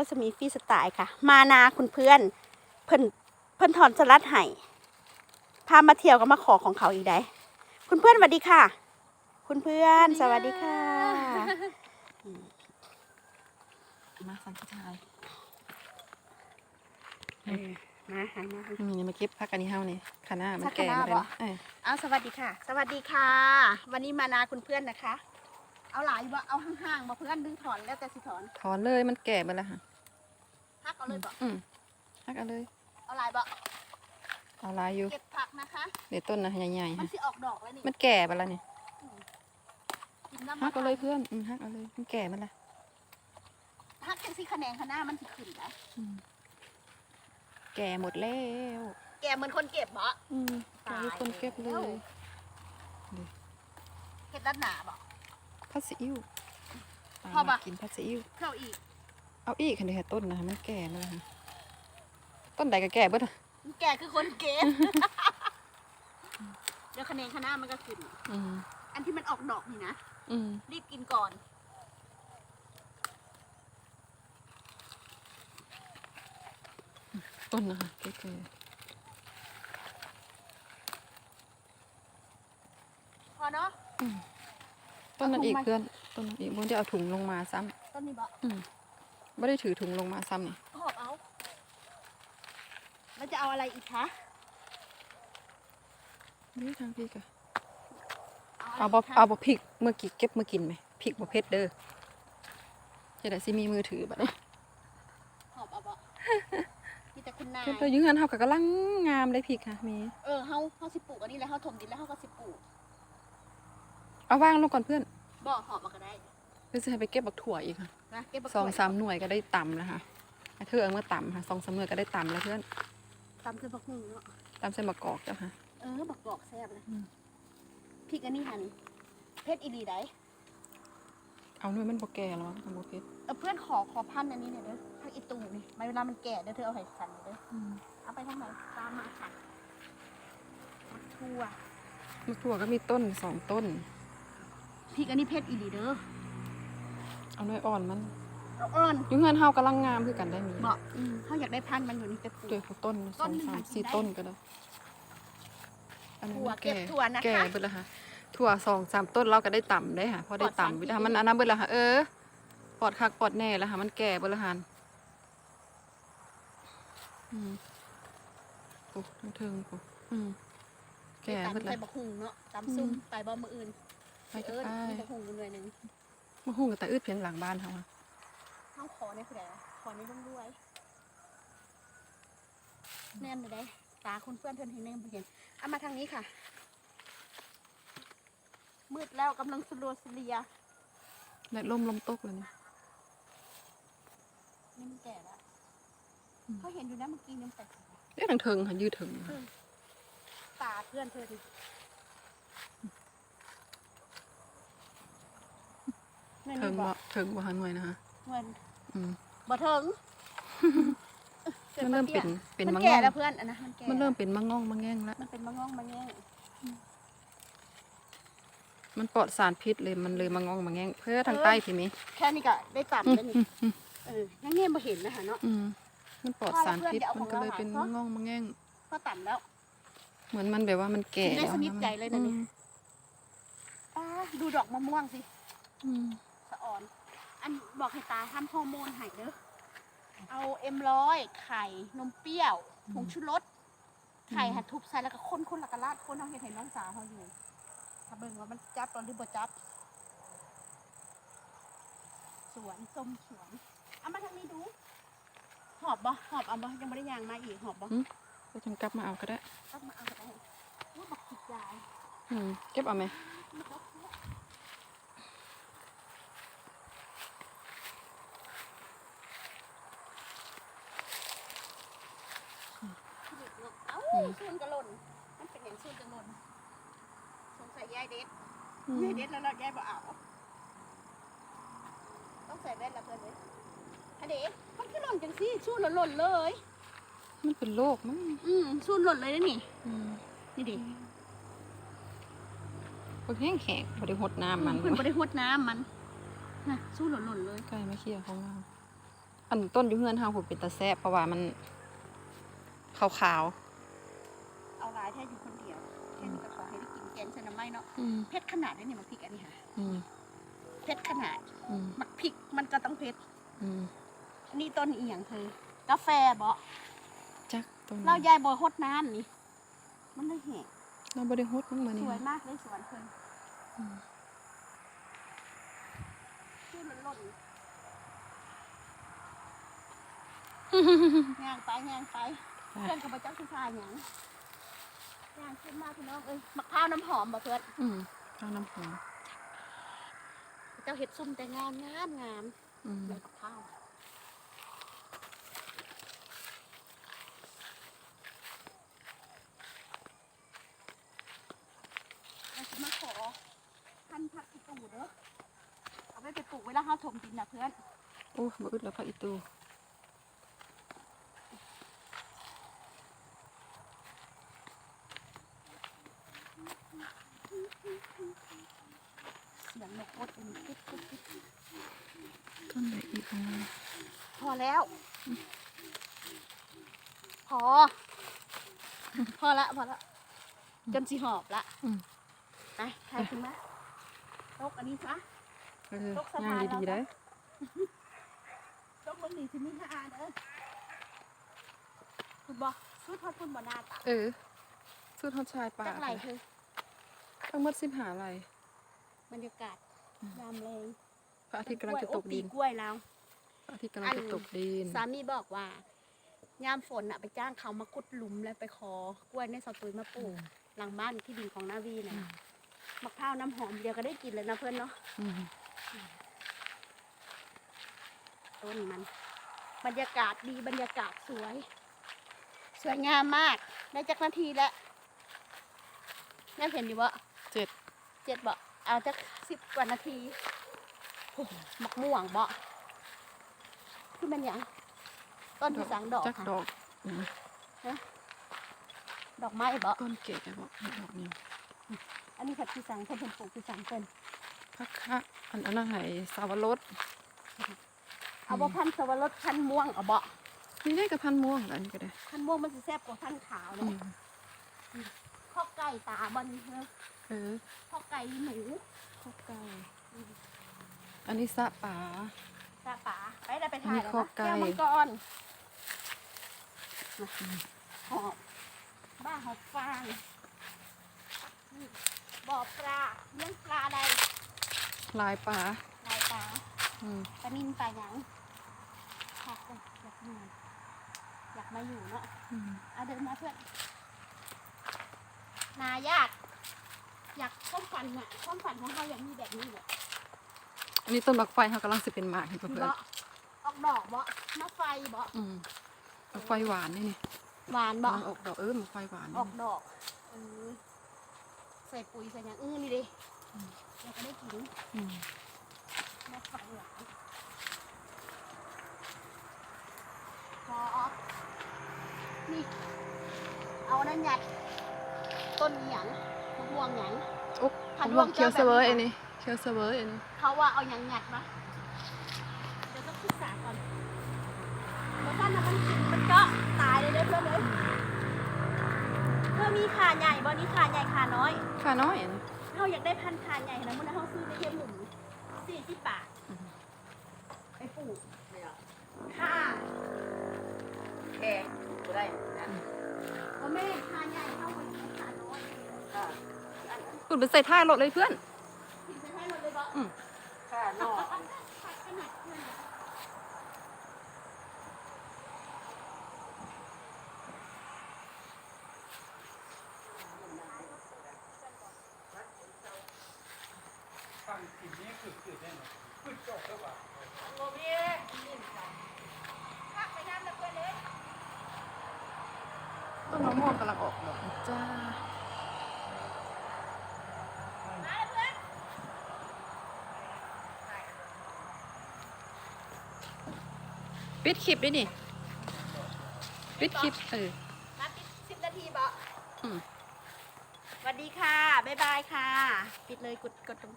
รัศมีฟรีสไตล์ค่ะ มานาคุณเพื่อนเพิ่นเพิ่นถอนสลัดให้พามาเที่ยวก็มาขอของเขาอีกได้คุณเพื่อนสวัสดีค่ะ คุณเพื่อนสวัสดีค่ะมาสังกีทายเออมาหันมานี่มาเก็บพักอันนี้เฮานี่คณะมันพักแก่คะน้ามาเลยบ่ เออเอาสวัสดีค่ะ สวัสดีค่ะ วันนี้มานาคุณเพื่อนนะคะ เอาหลายบ่เอาห่างๆมาเพื่อนดึงถอนแล้วแต่สิถอนถอนเลยมันแก่ไปแล้วค่ะพักเอาเลยบ่อืมพักเอาเลยเอาหลายบ่เอาลายอยู่เก็บผักนะคะเดี๋ยวต้นนะใหญ่มัๆนฮะสิออกดอกแล้วนี่มันแก่ไปแล้วนี่กินน้ำฮักเอาเลยเพื่อนอืมฮักเอาเลย มันแก่มาแล้วพักจังสิคะแนนคะหน้ามันสิขึ้นนะอืมแก่หมดแล้ว แกเหมือนคนเก็บบ่อืมแก่ทุกคนเก็บเลยเก็บด้านหนาบ่ ผัดซีอิ๊วพอปะมากินผัดซีอิ๊วเท่าอีกเอาอีกคันเดียวต้นนะมันแก่มาแล้วฮะต้นใดก็แก่เบิดอะแกคือคนเก็บเดี๋ยวคะแนนคะหน้ามันก็ขึ้น อืมอันที่มันออกดอกนี่นะ อืมรีบกินก่อน ต้นนะคะแก่พอเนาะ ๆอืม ต้นนั้นอีกเอาถุงมาเพื่อนต้นนั้นอีกบนจะเอาถุงลงมาซ้ำต้นนี้บ่อืมไม่ได้ถือถุงลงมาซ้ำนี่หอบเอาแล้วจะเอาอะไรอีกคะนี่ทางพี่กะะไรเอาบ่กคะเอาบ่พริกเมื่อกี้เก็บเมื่อกินไหมพริกบ่เผ็ดเด้อจะได้สิมีมือถือบัดนี้หอบเอาบ่มีแต่คุณนาย เก็บเลยอยืงหันเฮาก็กำลังงามเลยพริกค่ะมี เออเฮาเฮาสิปลูกอันนี้แล้วเฮาถมดินแล้วเฮาก็สิปลูก เอาวางลงก่อนเพื่อนบ่หอบมาก็ได้เพื่อจะให้ไปเก็บบักถั่วอีกค่ะนะเก็บบักสองกล้วยสามหน่วยก็ได้ตำแล้วค่ะให้เธอเอามื่อตำค่ะสองสามหน่วยก็ได้ตำแล้วเพื่อนตำคือบักหุ่งเนาะตำใส่มะกอกเจ้าค่ะ เออบักบอกแซ่บเลยอืม พริกอันนี้หันเพชรอีหลีได้เอาหน่วยมันบ่แก่แล้วทำบ่เผ็ดเออเพื่อนขอขอพันธุ์อันนี้หน่อยเด้อพักอีตูนี่ไม่เวลามันแก่เด้อเธอเอาให้สันเด้ออืมเอาไปทางไหนตามมาค่ะบักทั่วมะถั่วก็มีต้นสองต้น พริกอันนี้เพชรอีหลีเด้อเอาหน่วยอ่อนมันเอาอ่อนอยุงเงินเฮากำลังงามคือกันได้มีเหมาะอืมเขาอยากได้พันธุ์มันอยู่นี่ไปปลูเดือกต้นสต้อนงหนึ่งสามหากินสี่ได้ต้นก็ได้อันนั้นถั่วมันเก็บแก่ถั่วนะคะ แก่เบิดแล้วค่ะถั่วสองสามต้นเราก็ได้ต่ำได้ค่ะพอได้ปลอดสารต่ำพิวิษธีมันอันนั้นเบิดแล้วค่ะเออปลอดคักปลอดแน่แล้วค่ะมันแก่เบิดแล้วค่ะอืมโอ้ทั้งเทิงโอ้อืมแก่ไปเบิดตำแล้ใส่วบักหุ่งเนาะตำซุ่มอืมไปบ่มืออื่น ไปก็เอิ้นไปมีแต่หุ่งอยู่หน่วยหนึงมะฮุ่งกับตาอึดเพียงหลังบ้านเขาอะเขาขอในผู้ใดวะขอในร่วมด้วย แน่นเลยได้ตาคุณเพื่อนเพื่อนเห็นแน่บ่เห็นเอามาทางนี้ค่ะ มืดแล้วกำลังสลัวสเลียแดดลมลมตกเลยเนี่ยนี่มันแก่แล้วอืม เขาเห็นอยู่นะเมื่อกี้นี่มันแตกเอ๊ะทางเทิงค่ะยืดถึงตาเพื่อนเธอดิเงิน เทิงบ่บ่เทิงบ่หันหน่วยนะคะเงินอืมบ่เถิงมันเริ่มเป็นเป็นมันมังแก่งแล้วงเพื่อนอันนะมันแก่มันเริ่มเป็นมังงองมังแง่งแล้วมันเป็นมะง่องมะแง่งมันปลอดสารพิษเลยมันเลยมังงองมังแง่งเพื่อทางใต้พี่มีแค่นี้ก็ได้ต่ำแล้วนี่เออยังเงี้ยบ่เห็นนะคะเนาะอืมมันปลอดสารพิษพ่อแล้วเพื่อนมันก็เลยเป็นเดี๋ยวมัเอางของเรางองมังแง่งก็ต่ำแล้ว เหมือนมันแบบว่ามันแก่ได้แล้วสนิทใจเลยนะนี่อืมป้าดูดอกมะม่วงสิอืมสะ อ่อน อันบอกให้ตาทำฮอร์โมนให้เด้อ เอาเอ็มร้อยไข่นมเปรี้ยวผงชูรสไข่หัดทุบใส่แล้วก็คนคนๆแล้วก็ราดคนเฮาเห็นเห็นน้องสาวเขาอยู่ถ้าเบิ่งว่ามันจับตอนหรือบ่จับ สวนส้มสวนเอามาทางนี้ดูหอบบ่หอบเอาบ่ยังไม่ได้ยางมาอีกหอบบ่ก็จังกลับมาเอาก็ได้ต้องมาเอาก็ได้ว่าบอกผิดยายอืมเก็บเอาไหม มันก็เสียเอ้าซูนกระหล่นมันเป็นอย่างซูนกระหล่นสงสั ยยายเด็ดอืมยายเด็ดแล้วเรายายบ่เอาต้องใส่แว่นละเพื่อนเลยอันเด็กมันคือหล่นจังสิซูนหล่นๆเลย มันเป็นโรคมั้งอืมซูนหล่นเลยนะนี่อืมนี่ดิพวกแห้งแขกบ่ได้หดน้ำมันเพิ่นบ่ได้หดน้ำมันนะซูนหล่นๆเลยใกล้มาเคลียร์ของเราอันต้นอยู่เฮือนเฮาผมเป็นตาแซ่บเพราะว่ามันขาวเอาหลายแท้อยู่คนเดียวแค่นี้ก็ขอให้ได้กิน แกงใส่น้ำไม้เนาะๆอืมเผ็ดขนาดนี้เนี่ยมันพริกอันนี้ค่ะอืมเผ็ดขนาดอืมมักพริกมันก็ต้องเผ็ดอืมอันนี้ต้นอีหยังเธอกาแฟบ่จักต้นเรายายบ่ฮดน้ำนี่ มันเลยแห้งเราบ่ได้ฮดมันมาสนี่วยมากเลยสวนเพิ่นอืมชื่อมันหล่นย่างไปย่างไปเพื่อนกับเจ้าคือชายหยัง ย่างขึ้นมาพี่น้องเอ้ยมะพร้าวน้ำหอมบ่เพื่อนอืมเอาน้ำหอมเจ้าเห็ดซุ่มแต่งามงามงามอืมใบมะพร้าวเราจะมาขอพันธุ์ผักอีตูเด้อเอาไปไปปลูกไว้แล้วห้าถมดินนะเพื่อน โอ้บ่อึดแล้วผักอีตู เสียงนกอดอันนี้กิ๊กกิ๊กกิ๊ก ต้นไหนอีกอะพอแล้ว พอ พอละพอละจนสิหอบละอืม ไปใครขึ้นมาลกอันนี้ซะ เออตกสะย่าพางนดีๆแล้วได้ลกมันนี่สิมีหาเด้อคุณบอกชุดทอดคุณบ่หน้าตาเออสุดฮอดชายป่าจักไรคือทั้งหมด15ไร่บรรยากาศอืม ยามแรงพระอาทิตย์กำลังจะตกดินโอ้ปีกล้วยแล้วพระอาทิตย์กำลังจะตกดินสามีบอกว่ายามฝนอะไปจ้างเขามาขุดหลุมแล้วไปขอกล้วยในสตุยมาปลูกหลังบ้านที่ดินของนาวีนะมะพร้าวน้ำหอมเดียวก็ได้กินเลยนะเพื่อนเนาะอืมต้นมัน บรรยากาศดีบรรยากาศสวย สวยงามมากได้จักนาทีแล้วแม่เห็นอยู่บ่เจ็ดเจ็ดบ่ เอาจักสิบกว่านาทีโอ้โหมักม่วงบ่คือมันหยังต้นที่สังดอกจักค่ะดอกอืมดอกไม้บ่ต้นเกดบอกดอกนี้อันนี้ผัดที่สังเพิ่นเป็นปลูกที่สังเพิ่นพักคะอันอันนั้นไหนสาวรสเอาบ่พันธุ์สวรสพันธุ์ม่วงเอาบ่นี่ได้กับพันม่วงอันนี้ก็ได้พันธุ์ม่วงมันสิแซ่บกว่าพันธุ์ขาวอืเนาะมข้อไก่ตาบ่นี่เนาะเออข้อไก่หนูข้าวไก่ อันนี้สะป่า ตาป๋าไปได้ไปถ่ายมีแล้วข้อนะไก่ แก้วมังกรมาหอบบ้าหอบฟางนี่บ่อปลาเลี้ยงปลาใดลายป่าลายปลาอืมปลานินปลาหยังอยากเลยอยากอยู่อยากมาอยู่เนาะ อืมเอาเดินมาเพื่อน นายากอยากความฝันน่ะความฝันของเราอยากมีแบบนี้แหละอันนี้ต้นบักไฟเขากำลังสิเป็นหมากเห็นเพื่มีอนเบาะออกดอกเบาะมะไฟเบาะๆอืมบักไฟหวานนี่นี่หวานกำเบาะลังออกดอกเออบักไฟหวานอนี่อกดอกเออใส่ปุ๋ยใส่หยังอื้อนี่ดิเราก็ได้กินอืมมะไฟหวานพอนี่ เอาอันนั้นหยัด ต้นหยังมะม่วงหยังโอ้พันม่วงรวมเคียวเจ้าเสแบบวยนี้อันนี้เคียวเสวยอันนี้เขาว่าเอาหยังหยัดมาเดี๋ยวต้องศึกษาก่อนเพราะท่านน่ะมันกินมันก็ตายเลยเด้อเพื่อนเลยเพื่อมีขาใหญ่บอนี้ขาใหญ่ขาน้อยค่าน้อยอันนี้เขาอยากได้พันธุ์ขาใหญ่นะมันเขาซื้อในเทียมหมุนสี่สิบบาทอืมไปปลูกค่ะแพงก็ได้นะเพราะแม่ขาใหญ่เท่ากับขาน้อย ค่ะพูดไปใส่ท่ารถเลยเพื่อนกินไปให้หมดเลยบอกอืมค่านอกผัดขนาดเพื่อนอะโมเมผักไปน้ำแล้วเพื่อนเลยต้นมะม่วงกำลังออกดอกนะจ้ามาแล้วเพื่อน ปิดคลิปด้วยนี่ ปิดคลิปเออมาปิดสิบนาทีบอกอืม สวัสดีค่ะ บ๊ายบายค่ะ ปิดเลยกดกดตรง